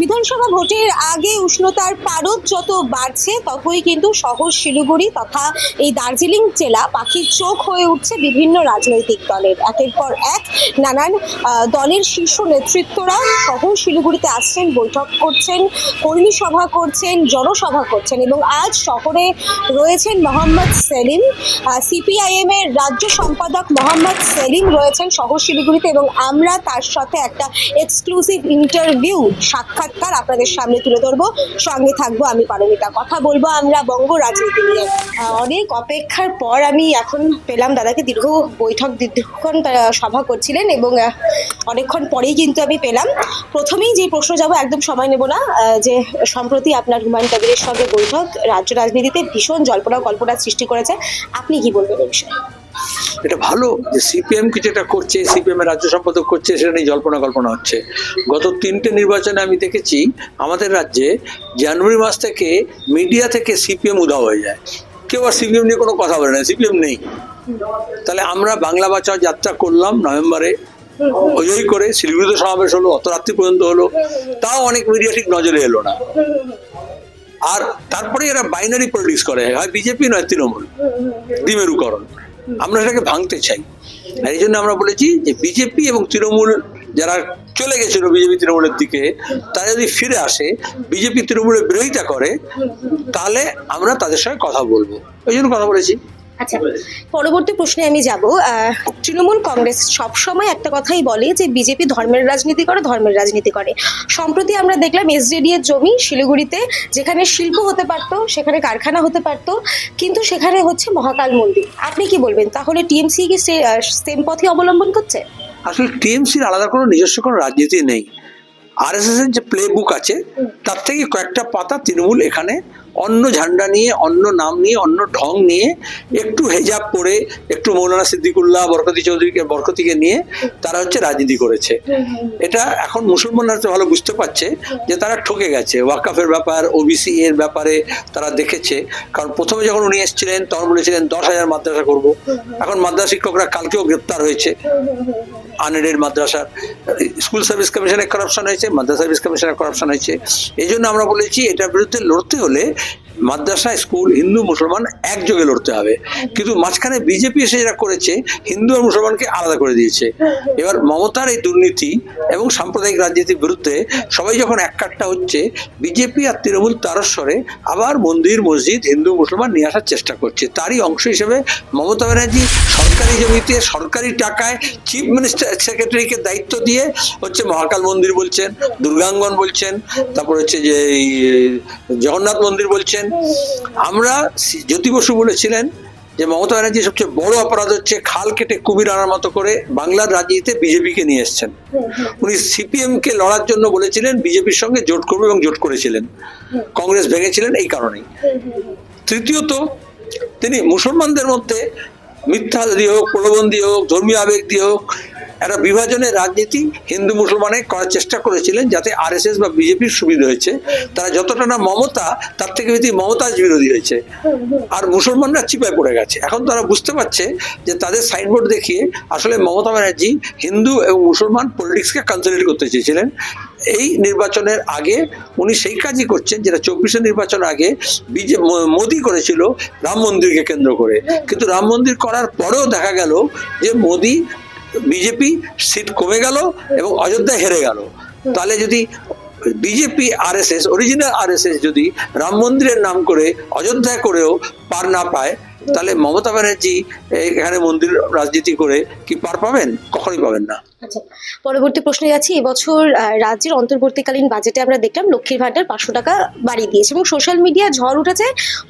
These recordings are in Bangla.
বিধানসভা ভোটের আগে উষ্ণতার পারদ যত বাড়ছে, ততই কিন্তু শহর শিলিগুড়ি তথা এই দার্জিলিং জেলা পাখির চোখ হয়ে উঠছে বিভিন্ন রাজনৈতিক দলের। একের পর এক নানান দলের শীর্ষ নেতৃত্বরা শহর শিলিগুড়িতে আসছেন, বৈঠক করছেন, কর্মী সভা করছেন, জনসভা করছেন এবং আজ শহরে রয়েছেন মোহাম্মদ সেলিম। সিপিআইএম এর রাজ্য সম্পাদক মোহাম্মদ সেলিম রয়েছেন শহর শিলিগুড়িতে এবং আমরা তার সাথে একটা এক্সক্লুসিভ ইন্টারভিউ সাক্ষাৎকার আপনাদের সামনে তুলে ধরবো। সঙ্গে থাকব, আমি পারমিতা। কথা বলব আমরা বঙ্গ রাজনীতি নিয়ে। অনেক অপেক্ষার পর আমি এখন পেলাম দাদাকে দীর্ঘ বৈঠক, দীর্ঘক্ষণ সভা করছিলেন এবং অনেকক্ষণ পরেই কিন্তু আমি পেলাম। প্রথমেই যে প্রশ্ন যাব, একদম সময় নেব না যে সম্প্রতি আপনার হুমায়ুন কবিরের সঙ্গে বৈঠক, রাজ্য রাজনীতিতে ভীষণ জল্পনা কল্পনার সৃষ্টি করেছে। আপনি কি বলবেন এই বিষয়ে? এটা ভালো যে সিপিএম কিছু একটা করছে সিপিএম এর রাজ্য সম্পাদক করছে, সেটা নিয়ে জল্পনা কল্পনা হচ্ছে। গত তিনটে নির্বাচনে আমি দেখেছি, আমাদের রাজ্যে জানুয়ারি মাস থেকে মিডিয়া থেকে সিপিএম উধাও হয়ে যায়। কেউ আর সিপিএম নিয়ে কোনো কথা বলে না সিপিএম নেই। তাহলে আমরা বাংলা বাঁচাও যাত্রা করলাম নভেম্বরে ওই করে শিলিগুড়িতে সমাবেশ হলো, অত রাত্রি পর্যন্ত হলো, তাও অনেক মিডিয়া ঠিক নজরে এলো না। আর তারপরে এরা বাইনারি পলিটিক্স করে, হয় বিজেপি নয় তৃণমূল, দ্বিমেরুকরণ। আমরা সেটাকে ভাঙতে চাই। আর এই জন্য আমরা বলেছি যে বিজেপি এবং তৃণমূল যারা চলে গেছিল বিজেপি তৃণমূলের দিকে, তারা যদি ফিরে আসে, বিজেপি তৃণমূলের বিরোধিতা করে, তাহলে আমরা তাদের সঙ্গে কথা বলব। ওই জন্য কথা বলেছি। আচ্ছা পরবর্তী প্রশ্নে আমি যাব। তৃণমূল কংগ্রেস সবসময় একটা কথাই বলে যে বিজেপি ধর্মের রাজনীতি করে, ধর্মের রাজনীতি করে। সম্প্রতি আমরা দেখলাম এসজেডি এর জমি শিলিগুড়িতে, যেখানে শিল্প হতে পারতো, সেখানে কারখানা হতে পারতো, কিন্তু সেখানে হচ্ছে মহাকাল মন্দির। আপনি কি বলবেন? তাহলে টিএমসি কি সেম পথই অবলম্বন করছে? আসলে টিএমসির আলাদা কোনো নিজস্ব কোনো রাজনীতি নেই। আরএসএস এর যে প্লে বুক আছে তার থেকে কয়েকটা পাতা তৃণমূল এখানে অন্য ঝান্ডা নিয়ে অন্য নাম নিয়ে অন্য ঢং নিয়ে একটু হেজাব পরে একটু মৌলানা সিদ্দিকুল্লাহ বরকতি চৌধুরীকে বরকতিকে নিয়ে তারা হচ্ছে রাজনীতি করেছে। এটা এখন মুসলমানরা তো ভালো বুঝতে পারছে যে তারা ঠকে গেছে। ওয়াকাফের ব্যাপার ওবিসি এর ব্যাপারে তারা দেখেছে। কারণ প্রথমে যখন উনি এসেছিলেন তখন বলেছিলেন দশ হাজার মাদ্রাসা করব। এখন মাদ্রাসা শিক্ষকরা কালকেও গ্রেপ্তার হয়েছে। আনএডেড মাদ্রাসার স্কুল সার্ভিস কমিশনের করাপশন হয়েছে, মাদ্রাসা সার্ভিস কমিশনের করাপশন হয়েছে। এই জন্য আমরা বলেছি, এটার বিরুদ্ধে লড়তে হলে মাদ্রাসা, স্কুল, হিন্দু, মুসলমান একযোগে লড়তে হবে। কিন্তু মাঝখানে বিজেপি এসে যেটা করেছে, হিন্দু আর মুসলমানকে আলাদা করে দিয়েছে। এবার মমতার এই দুর্নীতি এবং সাম্প্রদায়িক রাজনীতির বিরুদ্ধে সবাই যখন এক কাটটা হচ্ছে, বিজেপি আর তৃণমূল তারস্বরে আবার মন্দির, মসজিদ, হিন্দু, মুসলমান নিয়ে আসার চেষ্টা করছে। তারই অংশ হিসেবে মমতা ব্যানার্জি সরকারি জমিতে, সরকারি টাকায় চিফ মিনিস্টার সেক্রেটারিকে দায়িত্ব দিয়ে হচ্ছে মহাকাল মন্দির বলছেন, দুর্গাঙ্গন বলছেন, তারপর হচ্ছে যে জগন্নাথ মন্দির বলছেন। আমরা জ্যোতি বসু বলেছিলেন যে মমতা ব্যানার্জি সবচেয়ে বড় অপরাধ হচ্ছে খাল কেটে কুমির আনার মতো করে বাংলার রাজনীতিতে বিজেপিকে নিয়ে এসছেন। উনি সিপিএম কে লড়ার জন্য বলেছিলেন, বিজেপির সঙ্গে জোট করবে এবং জোট করেছিলেন। কংগ্রেস ভেঙেছিলেন এই কারণেই। তৃতীয়ত, তিনি মুসলমানদের মধ্যে মিথ্যা দিয়ে হোক, প্রলোভন দিয়ে হোক, ধর্মীয় আবেগ দিয়ে হোক একটা বিভাজনের রাজনীতি হিন্দু মুসলমানে করার চেষ্টা করেছিলেন যাতে আরএসএস বা বিজেপির সুবিধা হয়েছে। তারা যতটা না মমতা, তার থেকে বেশি মমতাজ বিরোধী হয়েছে। আর মুসলমানরা চিপায় পড়ে গেছে। এখন তারা বুঝতে পারছে যে তাদের সাইনবোর্ড দেখিয়ে আসলে মমতা ব্যানার্জি হিন্দু এবং মুসলমান পলিটিক্সকে কনসলিডেট করতে চেয়েছিলেন। এই নির্বাচনের আগে উনি সেই কাজই করছেন যেটা চব্বিশের নির্বাচন আগে বিজে মোদি করেছিল রাম মন্দিরকে কেন্দ্র করে। কিন্তু রাম মন্দির করার পরেও দেখা গেল যে মোদি বিজেপি সিট কমে গেল এবং অযোধ্যায় হেরে গেল। তাহলে যদি বিজেপি আরএসএস অরিজিনাল আরএসএস যদি রাম মন্দিরের নাম করে অযোধ্যায় করেও পার না পায় তাহলে মমতা ব্যানার্জি এখানে মন্দির রাজনীতি করে কি পার পাবেন? কখনোই পাবেন না। আচ্ছা পরবর্তী প্রশ্নে যাচ্ছি। এবছর রাজ্যের অন্তর্বর্তীকালীন বাজেটে আমরা দেখলাম লক্ষ্মীর ভান্ডার পাঁচশো টাকা বাড়িয়ে দিয়েছে এবং সোশ্যাল মিডিয়া ঝড় উঠেছে।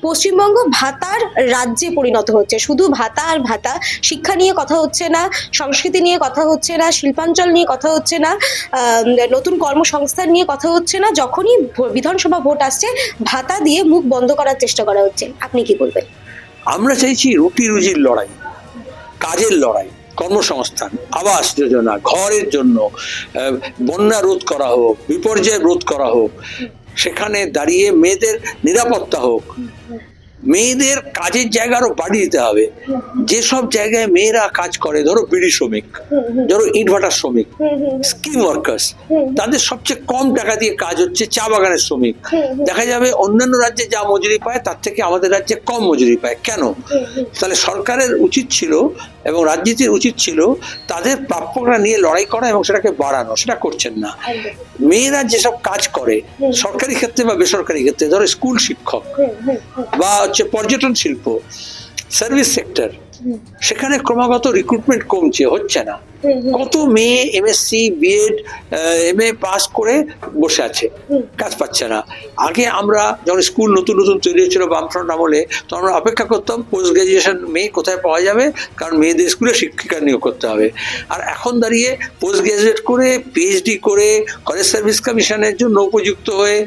পশ্চিমবঙ্গ ভাতার রাজ্যে পরিণত হচ্ছে। শুধু ভাতা আর ভাতা, শিক্ষা নিয়ে কথা হচ্ছে না, সংস্কৃতি নিয়ে কথা হচ্ছে না, শিল্পাঞ্চল নিয়ে কথা হচ্ছে না নতুন কর্মসংস্থান নিয়ে কথা হচ্ছে না। যখনই বিধানসভা ভোট আসছে, ভাতা দিয়ে মুখ বন্ধ করার চেষ্টা করা হচ্ছে। আপনি কি বলবেন? আমরা চাইছি রুটি রুজির লড়াই, কাজের লড়াই, কর্মসংস্থান, আবাস যোজনা, ঘরের জন্য বন্যা রোধ করা হোক, বিপর্যয় রোধ করা হোক, সেখানে দাঁড়িয়ে মেয়েদের নিরাপত্তা হোক মেয়েদের কাজের জায়গা আরও বাড়িয়ে দিতে হবে। যেসব জায়গায় মেয়েরা কাজ করে, ধরো বিড়ি শ্রমিক, ধরো ইটভাটার শ্রমিক, স্কিম ওয়ার্কার্স, তাদের সবচেয়ে কম টাকা দিয়ে কাজ হচ্ছে চা বাগানের শ্রমিক। দেখা যাবে অন্যান্য রাজ্যে যা মজুরি পায়, তার থেকে আমাদের রাজ্যে কম মজুরি পায়। কেন? তাহলে সরকারের উচিত ছিল এবং রাজনীতির উচিত ছিল তাদের প্রাপ্যরা নিয়ে লড়াই করা এবং সেটাকে বাড়ানো সেটা করছেন না। মেয়েরা যেসব কাজ করে সরকারি ক্ষেত্রে বা বেসরকারি ক্ষেত্রে ধরো স্কুল শিক্ষক বা হচ্ছে পর্যটন শিল্প সার্ভিস সেক্টর সেখানে ক্রমাগত রিক্রুটমেন্ট কমছে হচ্ছে না। কত মেয়ে MSc BEd M A pass করে বসে আছে কাজ পাচ্ছে না। আগে আমরা যখন স্কুল নতুন নতুন তৈরি হচ্ছিল বামফ্রন্ট আমলে তখন আমরা অপেক্ষা করতাম পোস্ট গ্রাজুয়েশন মেয়ে কোথায় পাওয়া যাবে? কারণ মেয়েদের স্কুলে শিক্ষিকা নিয়োগ করতে হবে। আর এখন দাঁড়িয়ে পোস্ট গ্রাজুয়েট করে পিএইচডি করে কলেজ সার্ভিস কমিশনের জন্য উপযুক্ত হয়ে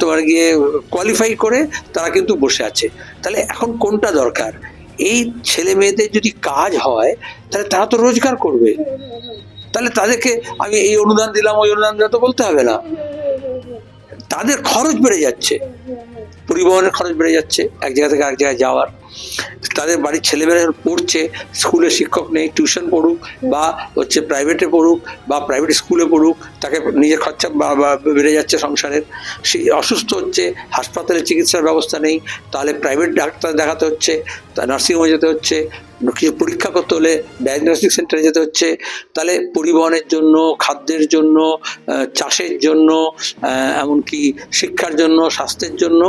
তোমার গিয়ে কোয়ালিফাই করে তারা কিন্তু বসে আছে। তাহলে এখন কোনটা দরকার? এই ছেলে মেয়েদের যদি কাজ হয়, তাহলে তারা তো রোজগার করবে। তাহলে তাদেরকে আমি এই অনুদান দিলাম, ওই অনুদান দিলাম তো বলতে হবে না। তাদের খরচ বেড়ে যাচ্ছে। পরিবহনের খরচ বেড়ে যাচ্ছে, এক জায়গা থেকে আরেক জায়গায় যাওয়ার। তাদের বাড়ির ছেলেমেয়েরা পড়ছে স্কুলে শিক্ষক নেই টিউশন পড়ুক বা হচ্ছে প্রাইভেটে পড়ুক বা প্রাইভেট স্কুলে পড়ুক, তাকে নিজের খরচা বেড়ে যাচ্ছে সংসারের। সেই অসুস্থ হচ্ছে, হাসপাতালে চিকিৎসার ব্যবস্থা নেই, তাহলে প্রাইভেট ডাক্তার দেখাতে হচ্ছে, তা নার্সিংহোমে যেতে হচ্ছে, কিছু পরীক্ষা করতে হলে ডায়াগনস্টিক সেন্টারে যেতে হচ্ছে, তাহলে পরিবহনের জন্য, খাদ্যের জন্য চাষের জন্য এমনকি শিক্ষার জন্য, স্বাস্থ্যের জন্য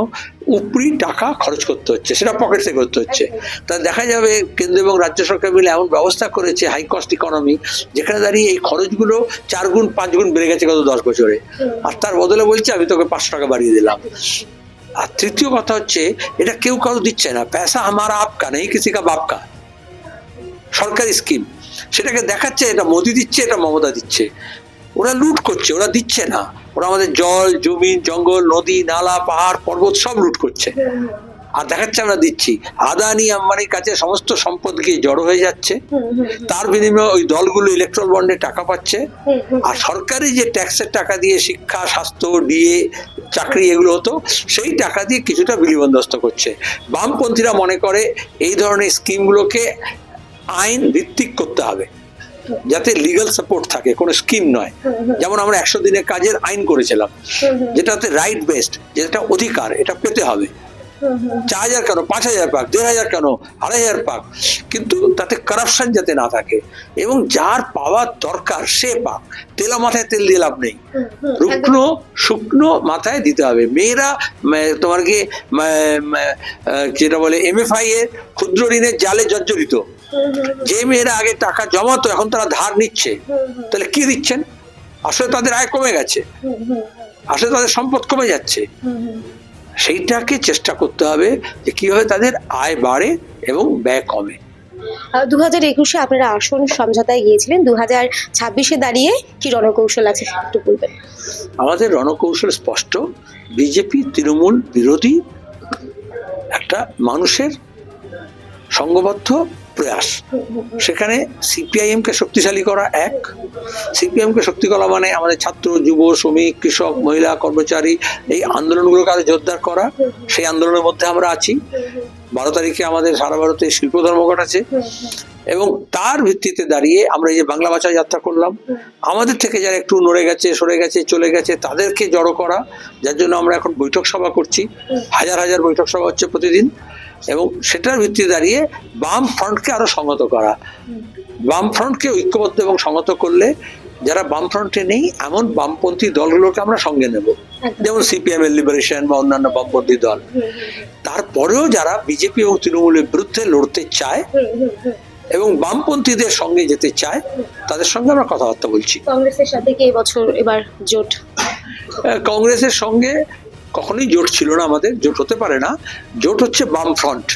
উপরি টাকা খরচ করতে হচ্ছে, সেটা পকেট থেকে করতে হচ্ছে। তা দেখা যাবে কেন্দ্র এবং রাজ্য সরকার মিলে এমন ব্যবস্থা করেছে হাই কস্ট ইকোনমি যেখানে দাঁড়িয়ে এই খরচগুলো চার গুণ, পাঁচ গুণ বেড়ে গেছে গত দশ বছরে। আর তার বদলে বলছে, আমি তোকে পাঁচশো টাকা বাড়িয়ে দিলাম। আর তৃতীয় কথা হচ্ছে, এটা কেউ কারও দিচ্ছে না। পয়সা আমার আপকা নেই, কিসি কা বাপকা? সরকারি স্কিম সেটাকে দেখাচ্ছে, এটা মোদি দিচ্ছে, এটা মমতা দিচ্ছে। ওরা লুট করছে, ওরা দিচ্ছে না। ওরা আমাদের জল জমি জঙ্গল, নদী, নালা, পাহাড়, পর্বত সব লুট করছে। আর দেখাচ্ছে আমরা দিচ্ছি। আদানি আম্বানির কাছে সমস্ত সম্পদ গিয়ে জড়ো হয়ে যাচ্ছে। তার বিনিময়ে ওই দলগুলো ইলেকট্রল বন্ডে টাকা পাচ্ছে। আর সরকারি যে ট্যাক্সের টাকা দিয়ে শিক্ষা, স্বাস্থ্য, ডিএ, চাকরি এগুলো হতো, সেই টাকা দিয়ে কিছুটা বিলিবন্দস্ত করছে। বামপন্থীরা মনে করে এই ধরনের স্কিমগুলোকে আইন ভিত্তিক করতে হবে। যাতে লিগাল সাপোর্ট থাকে, কোনো স্কিম নয়। যেমন আমরা একশো দিনের কাজের আইন করেছিলাম, যেটাতে রাইট বেসড যেটা অধিকার, এটা পেতে হবে। চার হাজার কেন? পাঁচ হাজার পাক, দেড় হাজার কেন? আড়াই হাজার পাক। কিন্তু তাতে কারাপশন যাতে না থাকে, এবং যার পাওয়ার দরকার, সে পাক। তেলা মাথায় তেল দিয়ে লাভ নেই। রুগ্ন শুকনো মাথায় দিতে হবে। মেয়েরা তোমার কি যেটা বলে এমএফআই এর ক্ষুদ্র ঋণের জালে জর্জরিত। যে মেয়েরা আগে টাকা জমাতো এখন তারা ধার নিচ্ছে। তাহলে কি দিচ্ছেন? আসলে তাদের আয় কমে গেছে। আসলে তাদের সম্পদ কমে যাচ্ছে। সেইটাকে চেষ্টা করতে হবে যে কীভাবে তাদের আয় বাড়ে এবং ব্যয় কমে। দু হাজার একুশে আপনারা আসন সমঝোতায় গিয়েছিলেন। দু হাজার ছাব্বিশে দাঁড়িয়ে কি রণকৌশল আছে একটু বলবেন? আমাদের রণকৌশল স্পষ্ট। বিজেপি তৃণমূল বিরোধী একটা মানুষের সংঘবদ্ধ প্রয়াস। সেখানে সিপিআইএম কে শক্তিশালী করা এক। সিপিএম কে শক্তি করা মানে আমাদের ছাত্র, যুব, শ্রমিক, কৃষক, মহিলা, কর্মচারী এই আন্দোলনগুলোকে আরও জোরদার করা। সেই আন্দোলনের মধ্যে আমরা আছি। বারো তারিখে আমাদের সারা ভারতে শিল্প ধর্মঘট আছে। এবং তার ভিত্তিতে দাঁড়িয়ে আমরা এই যে বাংলা ভাষা যাত্রা করলাম, আমাদের থেকে যারা একটু নড়ে গেছে, সরে গেছে, চলে গেছে, তাদেরকে জড়ো করা। যার জন্য আমরা এখন বৈঠক সভা করছি। হাজার হাজার বৈঠক সভা হচ্ছে প্রতিদিন। এবং সেটার ভিত্তি দাঁড়িয়ে বাম ফ্রন্টকে আরও সংহত করা। বাম ফ্রন্টকে ঐক্যবদ্ধ এবং সংহত করলে যারা বাম ফ্রন্টে নেই এমন বামপন্থী দলগুলোকে আমরা সঙ্গে নেব। যেমন সিপিএম এর লিবারেশন বা অন্যান্য বামপন্থী দল। তারপরেও যারা বিজেপি এবং তৃণমূলের বিরুদ্ধে লড়তে চায় এবং বামপন্থীদের সঙ্গে যেতে চায় তাদের সঙ্গে আমরা কথাবার্তা বলছি। কংগ্রেসের সাথে কি এবছর এবার জোট? কংগ্রেসের সঙ্গে কখনোই জোট ছিল না আমাদের, জোট হতে পারে না। জোট হচ্ছে বাম ফ্রন্ট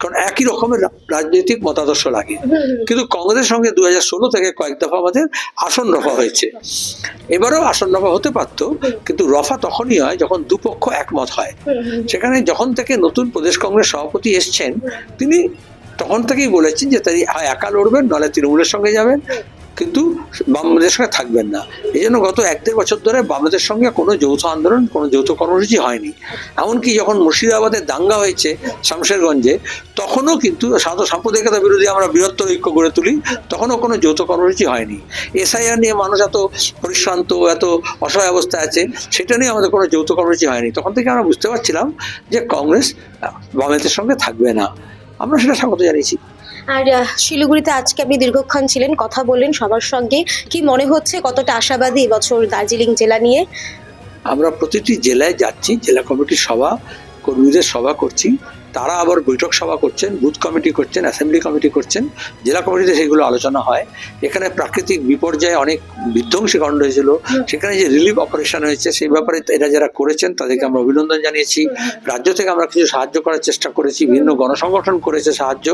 কারণ একই রকমের রাজনৈতিক মতাদর্শ লাগে। কিন্তু কংগ্রেসের সঙ্গে দু ষোলো থেকে কয়েক দফা আমাদের আসন রফা হয়েছে। এবারেও আসন রফা হতে পারতো, কিন্তু রফা তখনই হয় যখন দুপক্ষ একমত হয়। সেখানে যখন থেকে নতুন প্রদেশ কংগ্রেস সভাপতি এসছেন, তিনি তখন থেকেই বলেছেন যে তিনি একা লড়বেন, নাহলে তৃণমূলের সঙ্গে যাবেন। কিন্তু বামদের সঙ্গে থাকবেন না। এই জন্য গত এক দেড় বছর ধরে বামদের সঙ্গে কোনো যৌথ আন্দোলন, কোনো যৌথ কর্মসূচি হয়নি। এমনকি যখন মুর্শিদাবাদে দাঙ্গা হয়েছে শামশেরগঞ্জে, তখনও কিন্তু সাধারণত সাম্প্রদায়িকতা বিরোধী আমরা বৃহত্তর ঐক্য গড়ে তুলি, তখনও কোনো যৌথ কর্মসূচি হয়নি। এসআইআর নিয়ে মানুষ এত পরিশ্রান্ত, এত অসহায় অবস্থায় আছে, সেটা নিয়ে আমাদের কোনো যৌথ কর্মসূচি হয়নি। তখন থেকে আমরা বুঝতে পারছিলাম যে কংগ্রেস বামেদের সঙ্গে থাকবে না। আমরা সেটা স্বাগত জানিয়েছি। আর শিলিগুড়িতে আজকে আপনি দীর্ঘক্ষণ ছিলেন, কথা বললেন সবার সঙ্গে। কি মনে হচ্ছে কতটা আশাবাদী এবছর দার্জিলিং জেলা নিয়ে? আমরা প্রতিটি জেলায় যাচ্ছি, জেলা কমিটির সভা, কর্মীদের সভা করছি। তারা আবার বৈঠক সভা করছেন বুথ কমিটি করছেন অ্যাসেম্বলি কমিটি করছেন জেলা কমিটিতে সেগুলো আলোচনা হয়। এখানে প্রাকৃতিক বিপর্যয়ে অনেক বিধ্বংসী কাণ্ড হয়েছিল। সেখানে যে রিলিফ অপারেশন হয়েছে সেই ব্যাপারে এরা যারা করেছেন তাদেরকে আমরা অভিনন্দন জানিয়েছি। রাজ্য থেকে আমরা কিছু সাহায্য করার চেষ্টা করেছি বিভিন্ন গণসংগঠন করেছে সাহায্য।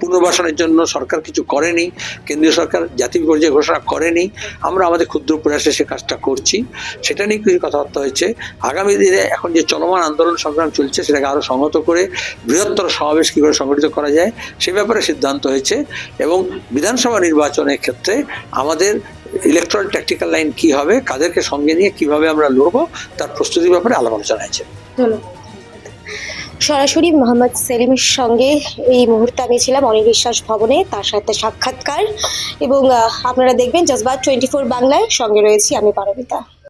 পুনর্বাসনের জন্য সরকার কিছু করেনি কেন্দ্রীয় সরকার জাতীয় বিপর্যয় ঘোষণা করেনি। আমরা আমাদের ক্ষুদ্র প্রয়াসে সে কাজটা করছি। সেটা নিয়ে কিছু কথাবার্তা হয়েছে। আগামী দিনে এখন যে চলমান আন্দোলন সংগ্রাম চলছে সেটাকে আরও সংহত করে বৃহত্তর সমাবেশ কী করে সংগঠিত করা যায় সে ব্যাপারে সিদ্ধান্ত হয়েছে এবং বিধানসভা নির্বাচনের ক্ষেত্রে আমাদের ইলেকট্রাল ট্যাকটিক্যাল লাইন কি হবে, কাদেরকে সঙ্গে নিয়ে কীভাবে আমরা লড়বো, তার প্রস্তুতির ব্যাপারে আলাপ আলোচনা হয়েছে। সরাসরি মোহাম্মদ সেলিমের সঙ্গে এই মুহূর্তে আমি ছিলাম অনিল বিশ্বাস ভবনে, তার সাথে সাক্ষাৎকার এবং আপনারা দেখবেন, জজবাত টোয়েন্টি ফোর বাংলায় সঙ্গে রয়েছি আমি, পারমিতা।